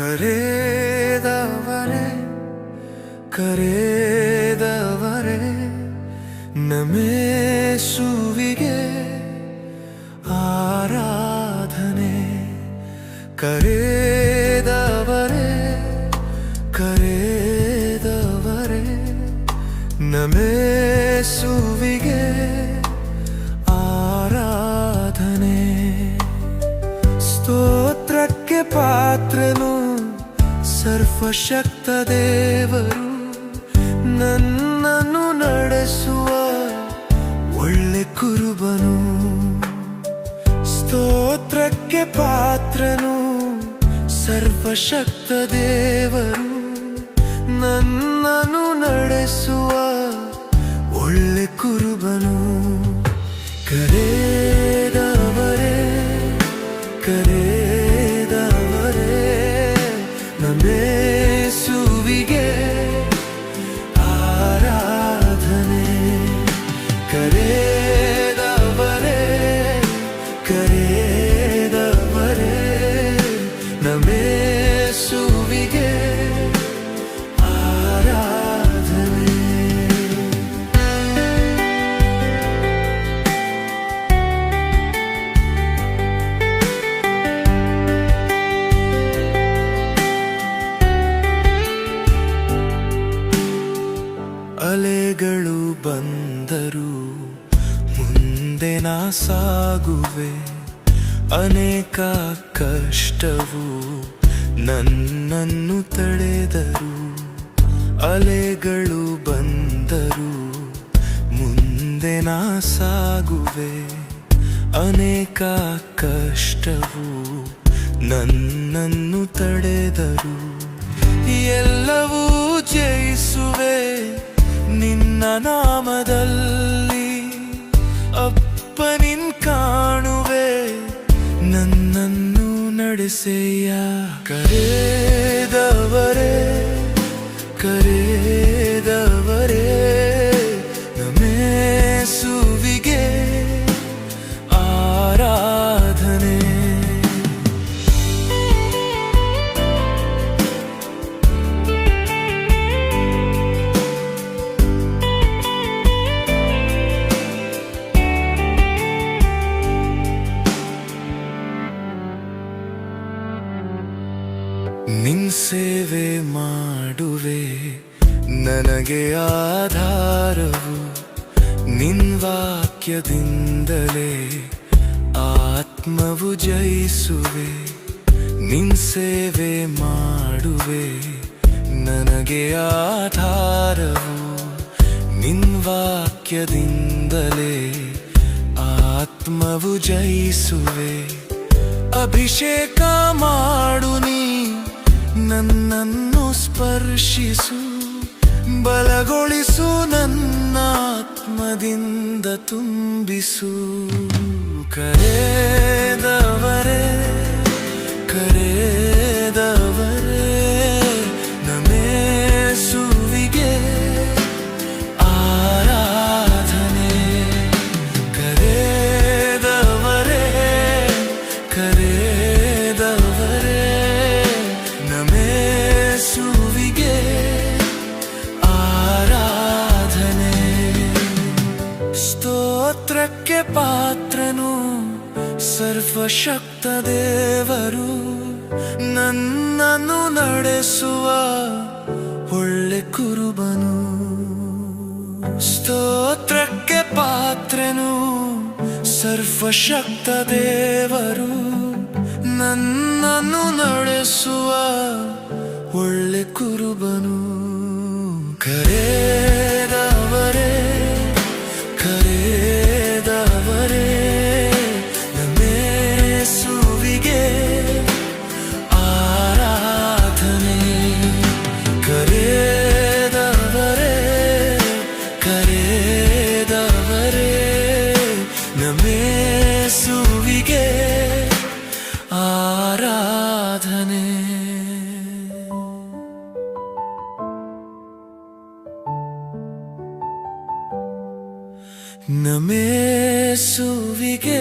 ಕರೆದವರೇ ಕರೆದವರೇ ನಮೇಸುವಿಗೆ ಆರಾಧನೆ. ಕರೆದವರೇ ಕರೆದವರೇ ನಮೇಸುವಿಗೆ ಆರಾಧನೆ. ಸ್ತೋತ್ರಕ್ಕೆ ಪಾತ್ರನು ಸರ್ವಶಕ್ತ ದೇವರು ನನ್ನನ್ನು ನಡೆಸುವ ಒಳ್ಳೆ ಕುರುಬನು. ಸ್ತೋತ್ರಕ್ಕೆ ಪಾತ್ರನು ಸರ್ವಶಕ್ತ ದೇವರು ನನ್ನನ್ನು ನಡೆಸುವ ಒಳ್ಳೆ ಕುರುಬನು. ಕರೆದವರೇ ಮುಂದೆ ನಾ ಸಾಗುವೆ. ಅನೇಕ ಕಷ್ಟವು ನನ್ನನ್ನು ತಡೆದರು. ಅಲೆಗಳು ಬಂದರು. ಮುಂದೆ ನಾ ಸಾಗುವೆ. ಅನೇಕ ಕಷ್ಟವು ನನ್ನನ್ನು ತಡೆದರು. ಎಲ್ಲವೂ ಜಯಿಸುವೆ ನಿನ್ನ ನಾಮದಲ್ಲಿ. say ಸೇವೆ ಮಾಡುವೆ. ನನಗೆ ಆಧಾರವು ನಿನ್ ವಾಕ್ಯದಿಂದಲೇ. ಆತ್ಮವು ಜಯಿಸುವೆ. ನಿನ್ ಸೇವೆ ಮಾಡುವೆ. ನನಗೆ ಆಧಾರವು ನಿನ್ ವಾಕ್ಯದಿಂದಲೇ. ಆತ್ಮವು ಜಯಿಸುವೆ. ಅಭಿಷೇಕ ಮಾಡು ನೀ. ನನ್ನನ್ನು ಸ್ಪರ್ಶಿಸು ಬಲಗೊಳಿಸು ನನ್ನ ಆತ್ಮದಿಂದ ತುಂಬಿಸು. ಕರೆದವರೇ ಕರೆದವರೇ ನಮೇಸುವಿಗೆ ಆರಾಧನೆ. ಕರೆದವರೇ ಕರೆದವರೇ ಸ್ತೋತ್ರಕ್ಕೆ ಪಾತ್ರನು ಸರ್ವಶಕ್ತ ದೇವರು. ನನ್ನನ್ನು ನಡೆಸುವ ಒಳ್ಳೆ ಕುರುಬನು. ಸ್ತೋತ್ರಕ್ಕೆ ಪಾತ್ರನು ಸರ್ವಶಕ್ತ ದೇವರು. ನನ್ನನ್ನು ನಡೆಸುವ ಒಳ್ಳೆ ಕುರುಬನು. ನಮೇಸುವಿಗೆ